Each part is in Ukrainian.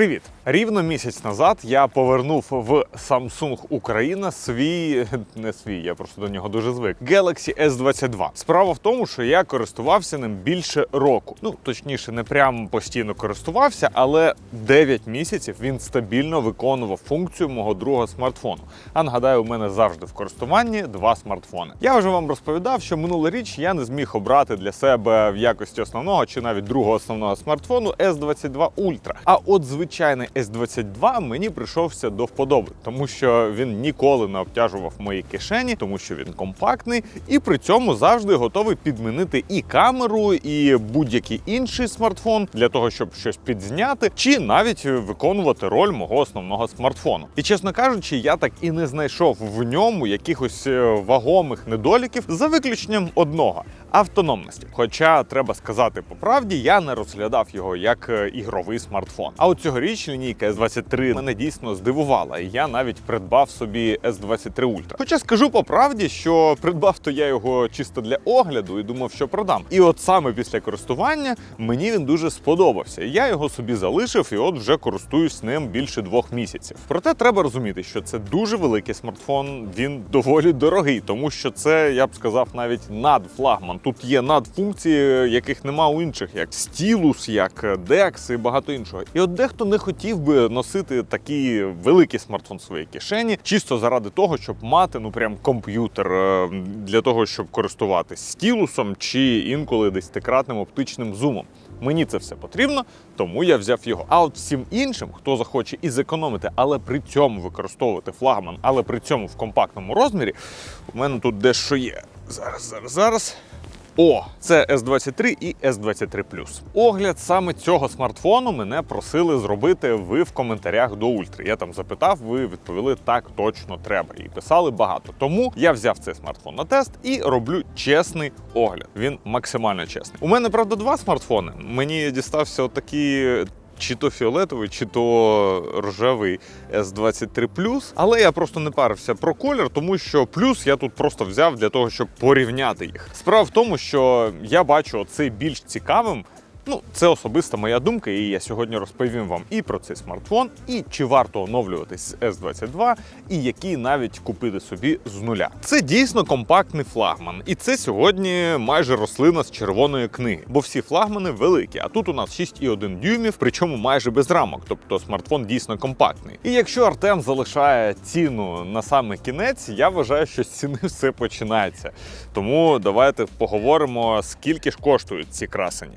Привіт! Рівно місяць назад я повернув в Samsung Україна свій не свій, я просто до нього дуже звик. Galaxy S22. Справа в тому, що я користувався ним більше року. Ну точніше, не прям постійно користувався, але 9 місяців він стабільно виконував функцію мого другого смартфону. А нагадаю, у мене завжди в користуванні два смартфони. Я вже вам розповідав, що минулоріч я не зміг обрати для себе в якості основного чи навіть другого основного смартфону S22 Ultra. А от звичайний S22 мені прийшовся до вподоби, тому що він ніколи не обтяжував мої кишені, тому що він компактний, і при цьому завжди готовий підмінити і камеру, і будь-який інший смартфон для того, щоб щось підзняти, чи навіть виконувати роль мого основного смартфону. І чесно кажучи, я так і не знайшов в ньому якихось е, вагомих недоліків за виключенням одного. Автономності, хоча треба сказати по правді, я не розглядав його як е, ігровий смартфон. А от цьогоріч лінійка S23 мене дійсно здивувала, і я навіть придбав собі S23 Ultra. Хоча скажу по правді, що придбав то я його чисто для огляду і думав, що продам. І от саме після користування мені він дуже сподобався. Я його собі залишив, і от вже користуюсь ним більше двох місяців. Проте треба розуміти, що це дуже великий смартфон. Він доволі дорогий, тому що це я б сказав навіть надфлагман. Тут є надфункції, яких нема у інших, як стілус, як DeX і багато іншого. І от дехто не хотів би носити такий великий смартфон в своїй кишені, чисто заради того, щоб мати ну прям комп'ютер е, для того, щоб користуватись стілусом чи інколи десятикратним оптичним зумом. Мені це все потрібно, тому я взяв його. А от всім іншим, хто захоче і зекономити, але при цьому використовувати флагман, але при цьому в компактному розмірі, у мене тут дещо є. Зараз, зараз, зараз. О, це S23 і S23 Огляд саме цього смартфону мене просили зробити ви в коментарях до Ультри. Я там запитав, ви відповіли так точно треба. І писали багато. Тому я взяв цей смартфон на тест і роблю чесний огляд. Він максимально чесний. У мене правда два смартфони. Мені дістався отакий чи то фіолетовий, чи то рожевий S23 Але я просто не парився про колір, тому що плюс я тут просто взяв для того, щоб порівняти їх. Справа в тому, що я бачу цей більш цікавим. Ну, це особиста моя думка, і я сьогодні розповім вам і про цей смартфон, і чи варто оновлюватись з S22, і який навіть купити собі з нуля. Це дійсно компактний флагман, і це сьогодні майже рослина з червоної книги, бо всі флагмани великі. А тут у нас 6,1 дюймів, причому майже без рамок, тобто смартфон дійсно компактний. І якщо Артем залишає ціну на саме кінець, я вважаю, що з ціни все починається. Тому давайте поговоримо, скільки ж коштують ці красені.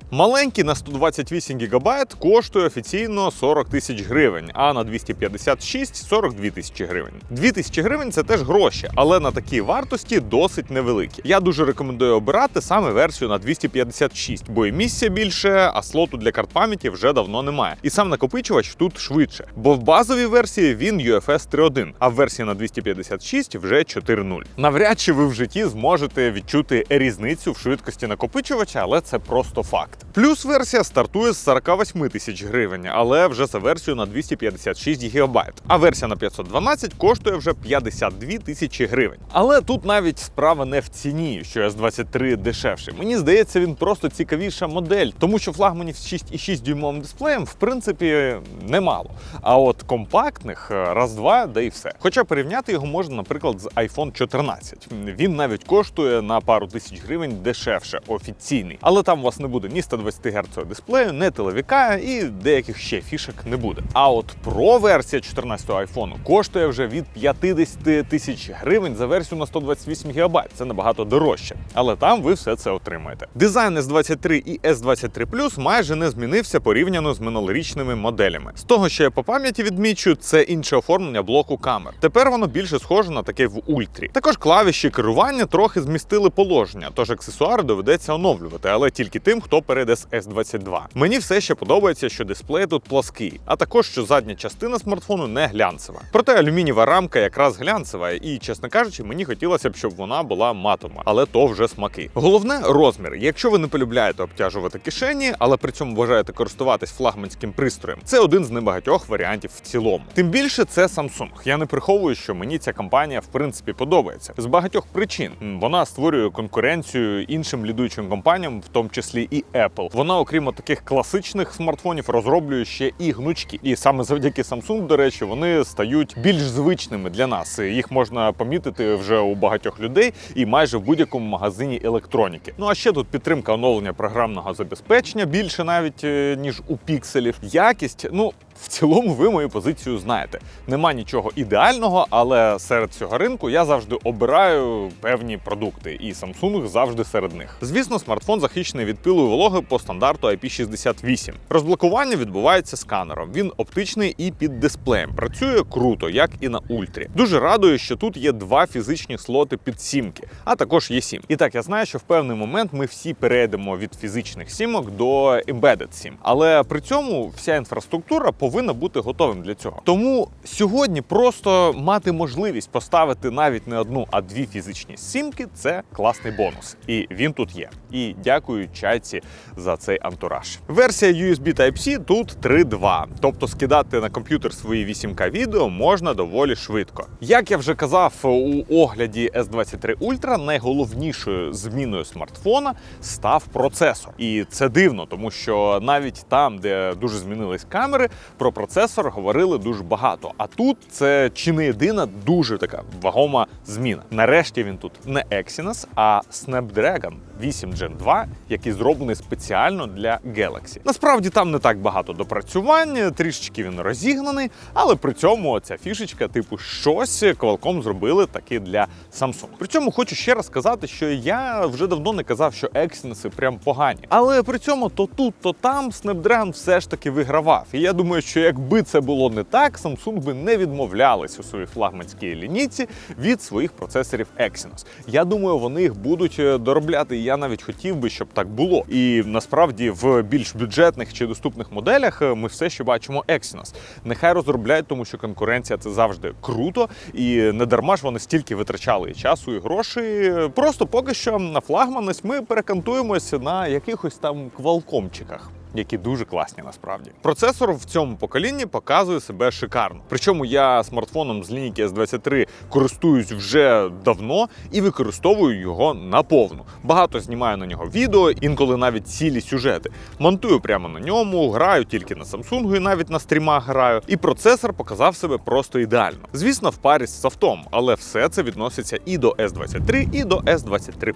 На 128 ГБ коштує офіційно 40 тисяч гривень, а на 256 – 42 тисячі гривень. 2 тисячі гривень це теж гроші, але на такій вартості досить невеликі. Я дуже рекомендую обирати саме версію на 256, бо і місця більше, а слоту для карт пам'яті вже давно немає. І сам накопичувач тут швидше, бо в базовій версії він UFS 3.1, а в версії на 256 вже 4.0. Навряд чи ви в житті зможете відчути різницю в швидкості накопичувача, але це просто факт. Плюс версія стартує з 48 тисяч гривень, але вже за версію на 256 ГБ. А версія на 512 коштує вже 52 тисячі гривень. Але тут навіть справа не в ціні, що S23 дешевший. Мені здається, він просто цікавіша модель, тому що флагманів з 6,6 дюймовим дисплеєм в принципі немало. А от компактних раз-два, да і все. Хоча порівняти його можна, наприклад, з iPhone 14. Він навіть коштує на пару тисяч гривень дешевше, офіційний. Але там у вас не буде ні 120 Гц дисплею, не телевіка і деяких ще фішек не буде. А от Pro версія 14-го iPhone коштує вже від 50 тисяч гривень за версію на 128 ГБ. Це набагато дорожче. Але там ви все це отримаєте. Дизайн S23 і S23 Plus майже не змінився порівняно з минулорічними моделями. З того, що я по пам'яті відмічу, це інше оформлення блоку камер. Тепер воно більше схоже на таке в ультрі. Також клавіші керування трохи змістили положення, тож аксесуари доведеться оновлювати, але тільки тим, хто перейде з S22. Мені все ще подобається, що дисплей тут плоский, а також що задня частина смартфону не глянцева. Проте алюмінієва рамка якраз глянцева, і, чесно кажучи, мені хотілося б, щоб вона була матова, але то вже смаки. Головне розмір. Якщо ви не полюбляєте обтяжувати кишені, але при цьому бажаєте користуватись флагманським пристроєм, це один з небагатьох варіантів в цілому. Тим більше це Samsung. Я не приховую, що мені ця компанія в принципі подобається з багатьох причин. Вона створює конкуренцію іншим лідуючим компаніям, в тому числі і Apple. Вона вона, окрім таких класичних смартфонів, розроблює ще і гнучки. І саме завдяки Samsung, до речі, вони стають більш звичними для нас. Їх можна помітити вже у багатьох людей і майже в будь-якому магазині електроніки. Ну а ще тут підтримка оновлення програмного забезпечення більше навіть е, ніж у пікселів. Якість, ну. В цілому, ви мою позицію знаєте. Нема нічого ідеального, але серед цього ринку я завжди обираю певні продукти, і Samsung завжди серед них. Звісно, смартфон захищений від пилу і вологи по стандарту IP68. Розблокування відбувається сканером. Він оптичний і під дисплеєм. Працює круто, як і на ультрі. Дуже радує, що тут є два фізичні слоти під сімки, а також є сім. І так я знаю, що в певний момент ми всі перейдемо від фізичних сімок до Embedded SIM. Але при цьому вся інфраструктура повинна бути готовим для цього. Тому сьогодні просто мати можливість поставити навіть не одну, а дві фізичні сімки це класний бонус. І він тут є. І дякую чайці за цей антураж. Версія USB Type-C тут 3.2, тобто скидати на комп'ютер свої 8К відео можна доволі швидко. Як я вже казав у огляді S23 Ultra, найголовнішою зміною смартфона став процесор. І це дивно, тому що навіть там, де дуже змінились камери, про процесор говорили дуже багато. А тут це чи не єдина дуже така вагома зміна. Нарешті він тут не Exynos, а Snapdragon 8 Gen 2, який зроблений спеціально для Galaxy. Насправді там не так багато допрацювань, трішечки він розігнаний, але при цьому ця фішечка, типу, щось Qualcomm зробили таки для Samsung. При цьому хочу ще раз сказати, що я вже давно не казав, що Exynos прям погані. Але при цьому то тут, то там Snapdragon все ж таки вигравав. І я думаю, що якби це було не так, Samsung би не відмовлялись у своїй флагманській лінійці від своїх процесорів Exynos. Я думаю, вони їх будуть е, доробляти. І я навіть хотів би, щоб так було. І насправді в більш бюджетних чи доступних моделях е, ми все ще бачимо Exynos. Нехай розробляють, тому що конкуренція це завжди круто, і не дарма ж вони стільки витрачали і часу, і грошей. Просто поки що на флагманець ми перекантуємося на якихось там квалкомчиках. Які дуже класні насправді. Процесор в цьому поколінні показує себе шикарно. Причому я смартфоном з лінійки S23 користуюсь вже давно і використовую його наповну. Багато знімаю на нього відео, інколи навіть цілі сюжети. Монтую прямо на ньому, граю тільки на Samsung і навіть на стрімах граю. І процесор показав себе просто ідеально. Звісно, в парі з софтом, але все це відноситься і до S23, і до S23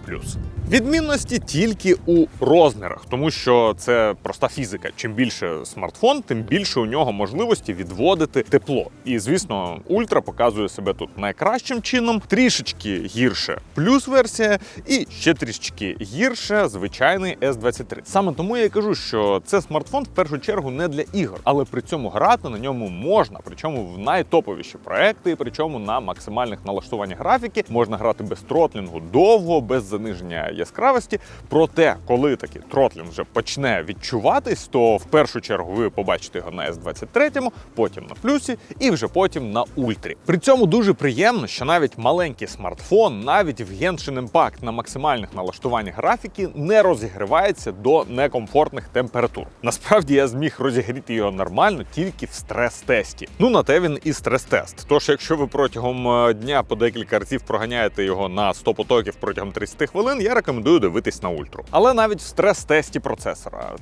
Відмінності тільки у розмірах, тому що це проста фізика. Чим більше смартфон, тим більше у нього можливості відводити тепло. І звісно, ультра показує себе тут найкращим чином, трішечки гірше плюс версія, і ще трішечки гірше звичайний S23. Саме тому я і кажу, що це смартфон в першу чергу не для ігор, але при цьому грати на ньому можна. Причому в найтоповіші проекти, причому на максимальних налаштуваннях графіки можна грати без тротлінгу довго, без заниження яскравості. Проте, коли такий тротлінг вже почне відчуватись, то в першу чергу ви побачите його на S23, потім на плюсі і вже потім на ультрі. При цьому дуже приємно, що навіть маленький смартфон, навіть в Genshin Impact на максимальних налаштуваннях графіки не розігрівається до некомфортних температур. Насправді я зміг розігріти його нормально тільки в стрес-тесті. Ну на те він і стрес-тест. Тож, якщо ви протягом е, дня по декілька разів проганяєте його на 100 потоків протягом 30 хвилин, я рекомендую дивитись на ультру. Але навіть в стрес-тесті процесора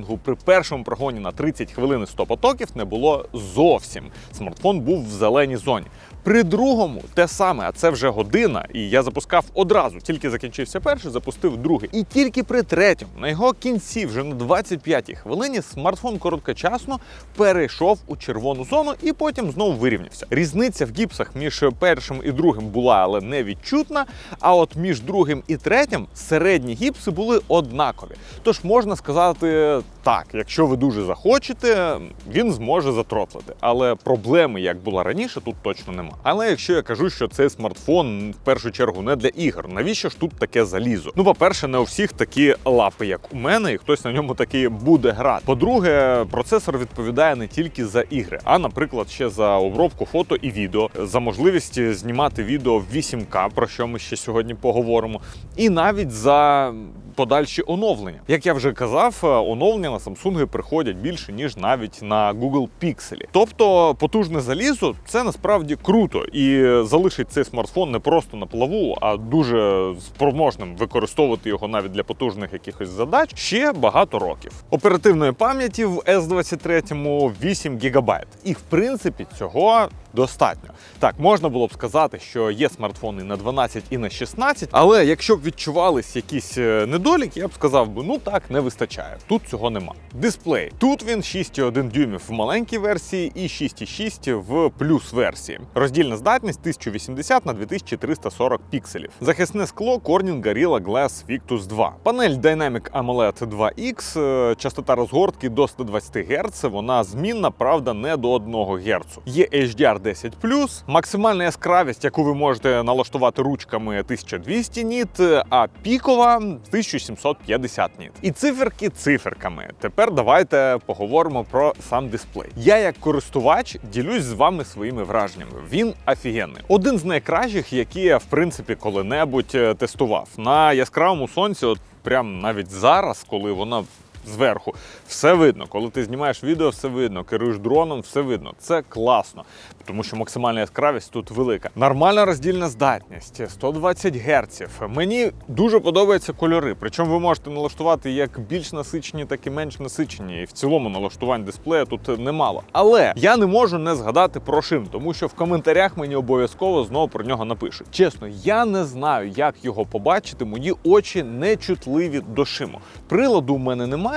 тротлінгу при першому прогоні на 30 хвилин і 100 потоків не було зовсім. Смартфон був в зеленій зоні. При другому те саме, а це вже година, і я запускав одразу. Тільки закінчився перший, запустив другий. І тільки при третьому, на його кінці, вже на 25-й хвилині, смартфон короткочасно перейшов у червону зону і потім знову вирівнявся. Різниця в гіпсах між першим і другим була, але не відчутна. А от між другим і третім середні гіпси були однакові. Тож можна сказати так, якщо ви дуже захочете, він зможе затротлити. Але проблеми, як була раніше, тут точно немає. Але якщо я кажу, що цей смартфон в першу чергу не для ігор, навіщо ж тут таке залізо? Ну, по-перше, не у всіх такі лапи, як у мене, і хтось на ньому таки буде грати. По-друге, процесор відповідає не тільки за ігри, а, наприклад, ще за обробку фото і відео, за можливість знімати відео в 8К, про що ми ще сьогодні поговоримо, і навіть за подальші оновлення. Як я вже казав, е, оновлення на Samsung приходять більше ніж навіть на Google Pixel. Тобто потужне залізо це насправді круто і залишить цей смартфон не просто на плаву, а дуже спроможним використовувати його навіть для потужних якихось задач ще багато років. Оперативної пам'яті в S23 8 ГБ. І в принципі цього достатньо. Так, можна було б сказати, що є смартфони на 12 і на 16, але якщо б відчувались якісь е, недоліки, я б сказав би, ну так, не вистачає. Тут цього нема. Дисплей. Тут він 6,1 дюймів в маленькій версії і 6,6 в плюс версії. Роздільна здатність 1080 на 2340 пікселів. Захисне скло Corning Gorilla Glass Victus 2. Панель Dynamic AMOLED 2X, е, частота розгортки до 120 Гц, вона змінна, правда, не до 1 Гц. Є HDR 10 максимальна яскравість, яку ви можете налаштувати ручками 1200 ніт, а пікова 1750 ніт. І циферки циферками. Тепер давайте поговоримо про сам дисплей. Я, як користувач, ділюсь з вами своїми враженнями. Він офігенний. Один з найкращих, які я в принципі коли-небудь е, тестував. На яскравому сонці, от прям навіть зараз, коли вона зверху. Все видно. Коли ти знімаєш відео, все видно. Керуєш дроном, все видно. Це класно, тому що максимальна яскравість тут велика. Нормальна роздільна здатність, 120 Гц. Мені дуже подобаються кольори. Причому ви можете налаштувати як більш насичені, так і менш насичені. І в цілому налаштувань дисплея тут немало. Але я не можу не згадати про шим, тому що в коментарях мені обов'язково знову про нього напишуть. Чесно, я не знаю, як його побачити. Мої очі не чутливі до шиму. Приладу в мене немає.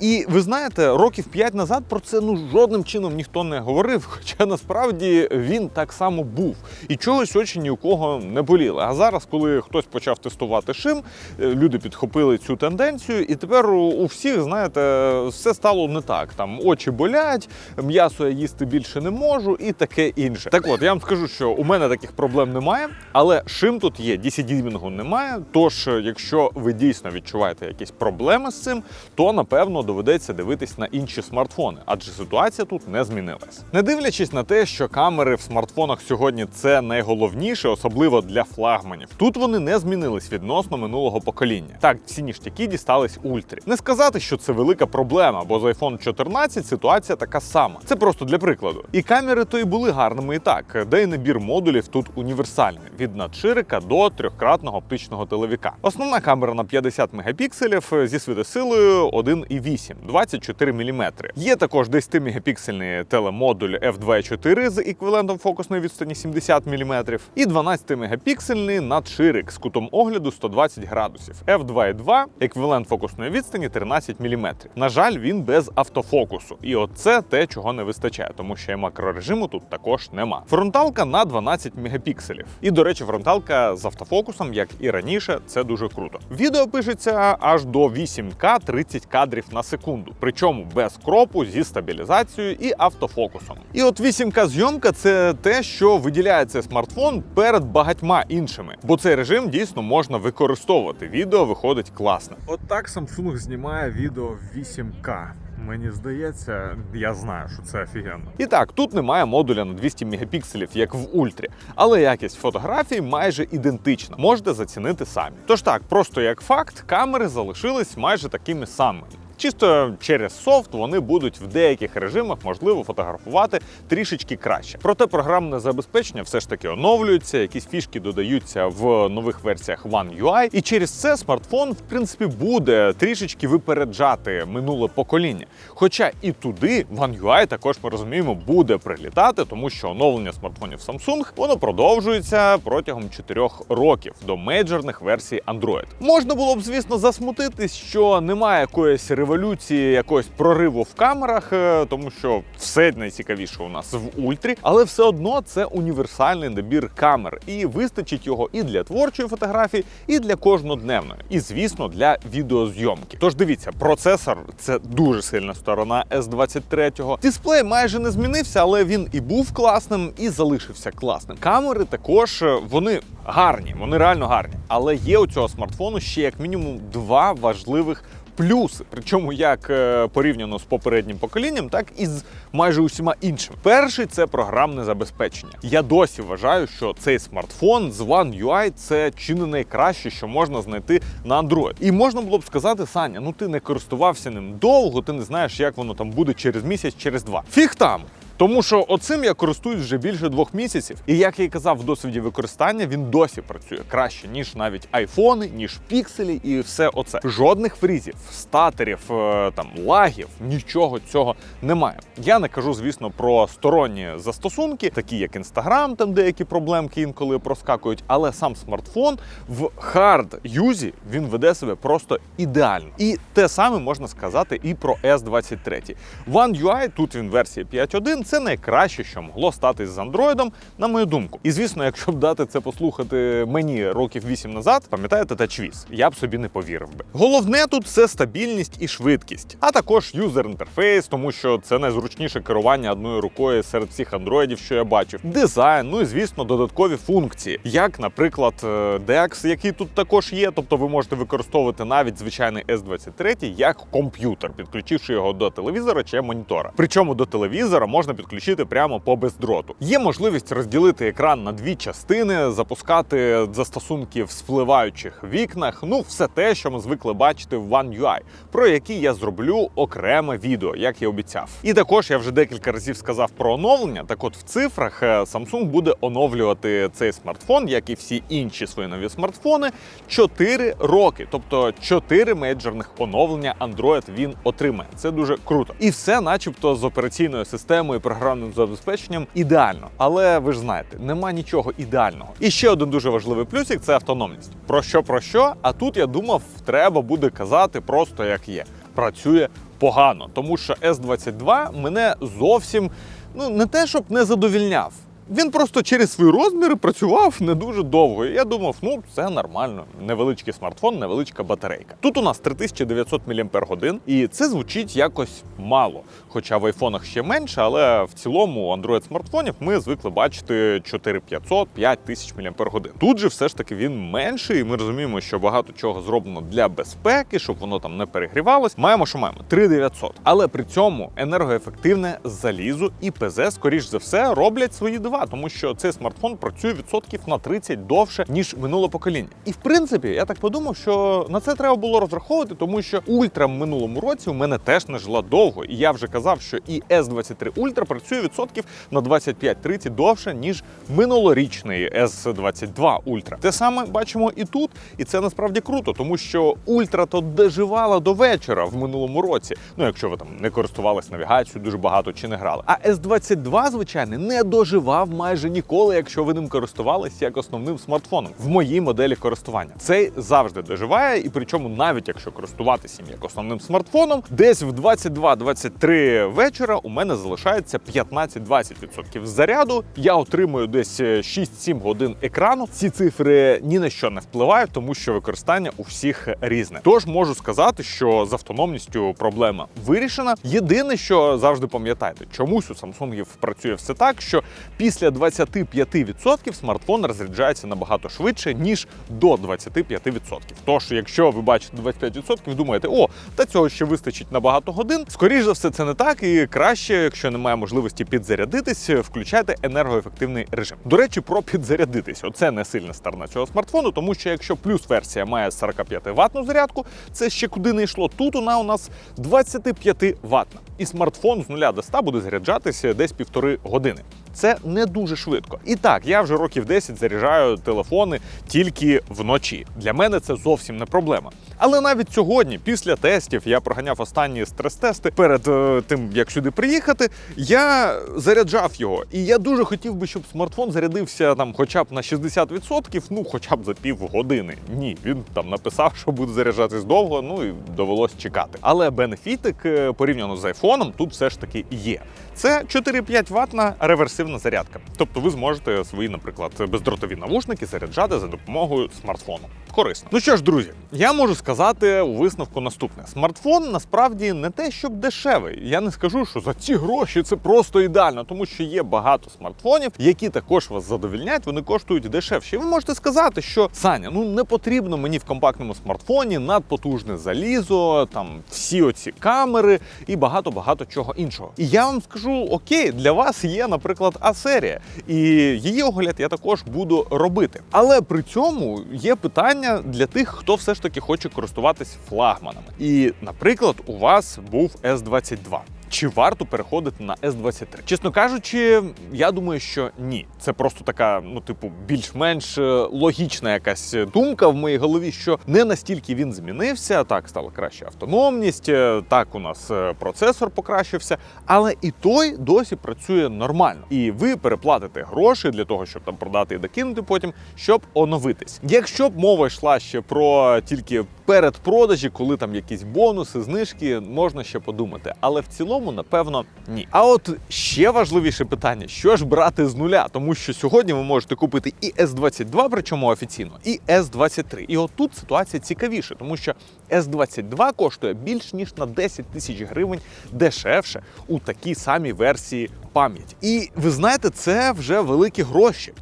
І ви знаєте, років 5 назад про це ну жодним чином ніхто не говорив. Хоча насправді він так само був. І чогось очі ні у кого не боліли. А зараз, коли хтось почав тестувати шим, е, люди підхопили цю тенденцію, і тепер у- всіх, знаєте, все стало не так. Там очі болять, м'ясо я їсти більше не можу, і таке інше. Так от я вам скажу, що у мене таких проблем немає, але шим тут є, DC-дімінгу немає. Тож, якщо ви дійсно відчуваєте якісь проблеми з цим, то напевно доведеться дивитись на інші смартфони, адже ситуація тут не змінилась. Не дивлячись на те, що камери в смартфонах сьогодні це найголовніше, особливо для флагманів. Тут вони не змінились відносно минулого покоління. Так, ці ніштяки дістались ультрі. Не сказати, що це велика проблема, бо з iPhone 14 ситуація така сама. Це просто для прикладу. І камери то й були гарними і так, де й набір модулів тут універсальний від надширика до трьохкратного оптичного телевіка. Основна камера на 50 мегапікселів зі світосилою 1,8 24 мм. Є також 10-мегапіксельний телемодуль f2.4 з еквівалентом фокусної відстані 70 мм і 12-мегапіксельний надширик з кутом огляду 120 градусів. f2.2 еквівалент фокусної відстані 13 мм. На жаль, він без автофокусу. І оце те, чого не вистачає, тому що макрорежиму тут також нема. Фронталка на 12 мегапікселів. І, до речі, фронталка з автофокусом, як і раніше, це дуже круто. Відео пишеться аж до 8К 30 кадрів на секунду, причому без кропу зі стабілізацією і автофокусом. І от 8К зйомка це те, що виділяє цей смартфон перед багатьма іншими, бо цей режим дійсно можна використовувати. Відео виходить класно. От так Samsung знімає відео в 8К. Мені здається, я знаю, що це офігенно. І так, тут немає модуля на 200 мегапікселів, як в ультрі, але якість фотографій майже ідентична. Можете зацінити самі. Тож так, просто як факт, камери залишились майже такими самими. Чисто через софт вони будуть в деяких режимах можливо фотографувати трішечки краще. Проте програмне забезпечення все ж таки оновлюється, якісь фішки додаються в нових версіях One UI, і через це смартфон, в принципі, буде трішечки випереджати минуле покоління. Хоча і туди One UI також ми розуміємо буде прилітати, тому що оновлення смартфонів Samsung воно продовжується протягом 4 років до мейджорних версій Android. Можна було б, звісно, засмутитись, що немає якоїсь революції, якогось прориву в камерах, е, тому що все найцікавіше у нас в ультрі, але все одно це універсальний набір камер, і вистачить його і для творчої фотографії, і для кожнодневної, і звісно для відеозйомки. Тож дивіться, процесор це дуже сильна сторона S23. Дисплей майже не змінився, але він і був класним, і залишився класним. Камери також е, вони гарні, вони реально гарні. Але є у цього смартфону ще як мінімум два важливих плюси. Причому як е, порівняно з попереднім поколінням, так і з майже усіма іншими. Перший це програмне забезпечення. Я досі вважаю, що цей смартфон з One UI це чи не найкраще, що можна знайти на Android. І можна було б сказати, Саня, ну ти не користувався ним довго, ти не знаєш, як воно там буде через місяць, через два. Фіг там. Тому що оцим я користуюсь вже більше двох місяців. І як я і казав в досвіді використання, він досі працює краще, ніж навіть айфони, ніж пікселі і все оце. Жодних фрізів, статерів, е, там лагів, нічого цього немає. Я не кажу, звісно, про сторонні застосунки, такі як Instagram, там деякі проблемки інколи проскакують, але сам смартфон в хард юзі він веде себе просто ідеально. І те саме можна сказати і про S23. One UI, тут він версія 5.1, це найкраще, що могло статись з Android, на мою думку. І звісно, якщо б дати це послухати мені років 8 назад, пам'ятаєте TouchWiz, я б собі не повірив би. Головне тут це стабільність і швидкість, а також юзер інтерфейс, тому що це найзручніше керування одною рукою серед всіх андроїдів, що я бачив. Дизайн, ну і звісно, додаткові функції, як, наприклад, е, DeX, який тут також є. Тобто ви можете використовувати навіть звичайний S23 як комп'ютер, підключивши його до телевізора чи монітора. Причому до телевізора можна підключити прямо по бездроту. Є можливість розділити екран на дві частини, запускати застосунки в спливаючих вікнах. Ну, все те, що ми звикли бачити в One UI, про який я зроблю окреме відео, як і обіцяв. І також я вже декілька разів сказав про оновлення. Так, от в цифрах е, Samsung буде оновлювати цей смартфон, як і всі інші свої нові смартфони, 4 роки. Тобто 4 мейджорних оновлення Android він отримає. Це дуже круто. І все, начебто, з операційною системою програмним забезпеченням ідеально. Але ви ж знаєте, нема нічого ідеального. І ще один дуже важливий плюсик це автономність. Про що про що? А тут я думав, треба буде казати просто як є. Працює погано, тому що S22 мене зовсім ну не те, щоб не задовільняв. Він просто через свої розміри працював не дуже довго. І я думав, ну це нормально. Невеличкий смартфон, невеличка батарейка. Тут у нас 3900 мАч, і це звучить якось мало. Хоча в айфонах ще менше, але в цілому Android смартфонів ми звикли бачити 4500 5000 мАч. Тут же все ж таки він менший, і ми розуміємо, що багато чого зроблено для безпеки, щоб воно там не перегрівалось. Маємо, що маємо 3900. Але при цьому енергоефективне залізо і ПЗ, скоріш за все, роблять свої дива, тому що цей смартфон працює відсотків на 30 довше ніж минуле покоління. І в принципі, я так подумав, що на це треба було розраховувати, тому що ультра в минулому році у мене теж не жила довго. І я вже казав, що і S23 Ultra працює відсотків на 25-30 довше ніж минулорічний S22 Ultra. Те саме бачимо і тут, і це насправді круто, тому що Ультра то доживала до вечора в минулому році. Ну, якщо ви там не користувались навігацією дуже багато чи не грали. А S22, звичайно, не доживав майже ніколи, якщо ви ним користувалися як основним смартфоном в моїй моделі користування. Цей завжди доживає, і причому навіть якщо користуватися їм як основним смартфоном, десь в 22-23 вечора у мене залишається 15-20% заряду. Я отримую десь е, 6-7 годин екрану. Ці цифри ні на що не впливають, тому що використання у всіх різне. Тож можу сказати, що з автономністю проблема вирішена. Єдине, що завжди пам'ятайте, чомусь у Samsung працює все так, що після 25% смартфон розряджається набагато швидше, ніж до 25%. Тож, якщо ви бачите 25%, думаєте, о, та цього ще вистачить на багато годин. Скоріше за все, це не так, і краще, якщо немає можливості підзарядитись, включайте енергоефективний режим. До речі, про підзарядитись. Оце не сильна сторона цього смартфону, тому що якщо плюс версія має 45 ватну зарядку, це ще куди не йшло. Тут вона у нас 25 ватна. І смартфон з 0 до 100 буде заряджатися десь півтори години. Це не дуже швидко. І так, я вже років 10 заряджаю телефони тільки вночі. Для мене це зовсім не проблема. Але навіть сьогодні, після тестів, я проганяв останні стрес-тести перед е, тим, як сюди приїхати. Я заряджав його, і я дуже хотів би, щоб смартфон зарядився там, хоча б на 60%, ну хоча б за півгодини. Ні, він там написав, що буде заряджатись довго. Ну і довелось чекати. Але бенефітик е, порівняно з айфоном тут все ж таки є. Це 4-5 ватна реверсивна зарядка. Тобто ви зможете свої, наприклад, бездротові навушники заряджати за допомогою смартфону. Корисно. Ну що ж, друзі, я можу сказати. Сказати у висновку наступне: смартфон насправді не те, щоб дешевий. Я не скажу, що за ці гроші це просто ідеально, тому що є багато смартфонів, які також вас задовільняють. Вони коштують дешевше. І ви можете сказати, що Саня, ну не потрібно мені в компактному смартфоні надпотужне залізо, там всі оці камери і багато багато чого іншого. І я вам скажу: окей, для вас є, наприклад, А-серія, і її огляд я також буду робити. Але при цьому є питання для тих, хто все ж таки хоче користуватись флагманами. І, наприклад, у вас був S22. Чи варто переходити на S23? Чесно кажучи, я думаю, що ні. Це просто така, ну, типу, більш-менш е, логічна якась думка в моїй голові, що не настільки він змінився. Так стала краща автономність, е, так у нас е, процесор покращився, але і той досі працює нормально. І ви переплатите гроші для того, щоб там продати і докинути потім, щоб оновитись. Якщо б мова йшла ще про тільки передпродажі, коли там якісь бонуси, знижки, можна ще подумати. Але в цілому, напевно, ні. А от ще важливіше питання: що ж брати з нуля? Тому що сьогодні ви можете купити і S22, причому офіційно, і S23. І от тут ситуація цікавіша, тому що S22 коштує більш ніж на 10 тисяч гривень дешевше у такій самій версії пам'яті. І ви знаєте, це вже великі гроші.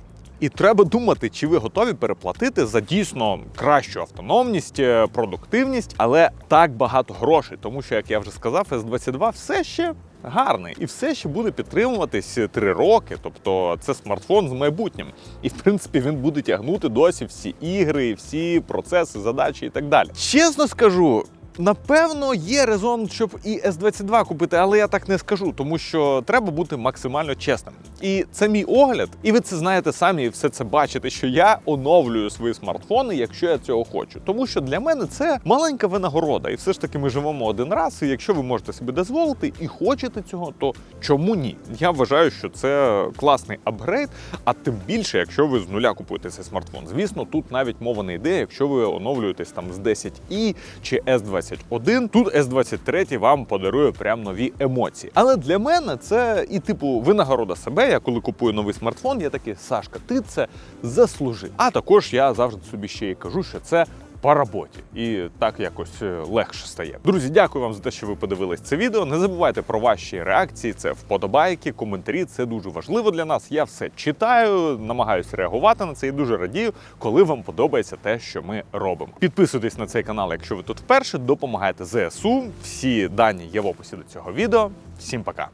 І треба думати, чи ви готові переплатити за дійсно кращу автономність, е, продуктивність, але так багато грошей, тому що, як я вже сказав, S22 все ще гарний і все ще буде підтримуватись 3 роки. Тобто це смартфон з майбутнім. І в принципі він буде тягнути досі всі ігри, всі процеси, задачі і так далі. Чесно скажу. Напевно, є резон, щоб і S22 купити, але я так не скажу, тому що треба бути максимально чесним. І це мій огляд, і ви це знаєте самі, і все це бачите, що я оновлюю свої смартфони, якщо я цього хочу. Тому що для мене це маленька винагорода, і все ж таки ми живемо один раз. І якщо ви можете собі дозволити і хочете цього, то чому ні? Я вважаю, що це класний апгрейд, а тим більше, якщо ви з нуля купуєте цей смартфон. Звісно, тут навіть мова не йде, якщо ви оновлюєтесь там з 10i чи S21, тут S23 вам подарує прям нові емоції. Але для мене це і типу винагорода себе. Я коли купую новий смартфон, я такий Сашка, ти це заслужив. А також я завжди собі ще й кажу, що це. По роботі і так якось е, легше стає. Друзі, дякую вам за те, що ви подивились це відео. Не забувайте про ваші реакції. Це вподобайки, коментарі. Це дуже важливо для нас. Я все читаю, намагаюся реагувати на це і дуже радію, коли вам подобається те, що ми робимо. Підписуйтесь на цей канал, якщо ви тут вперше. Допомагайте ЗСУ. Всі дані є в описі до цього відео. Всім пока.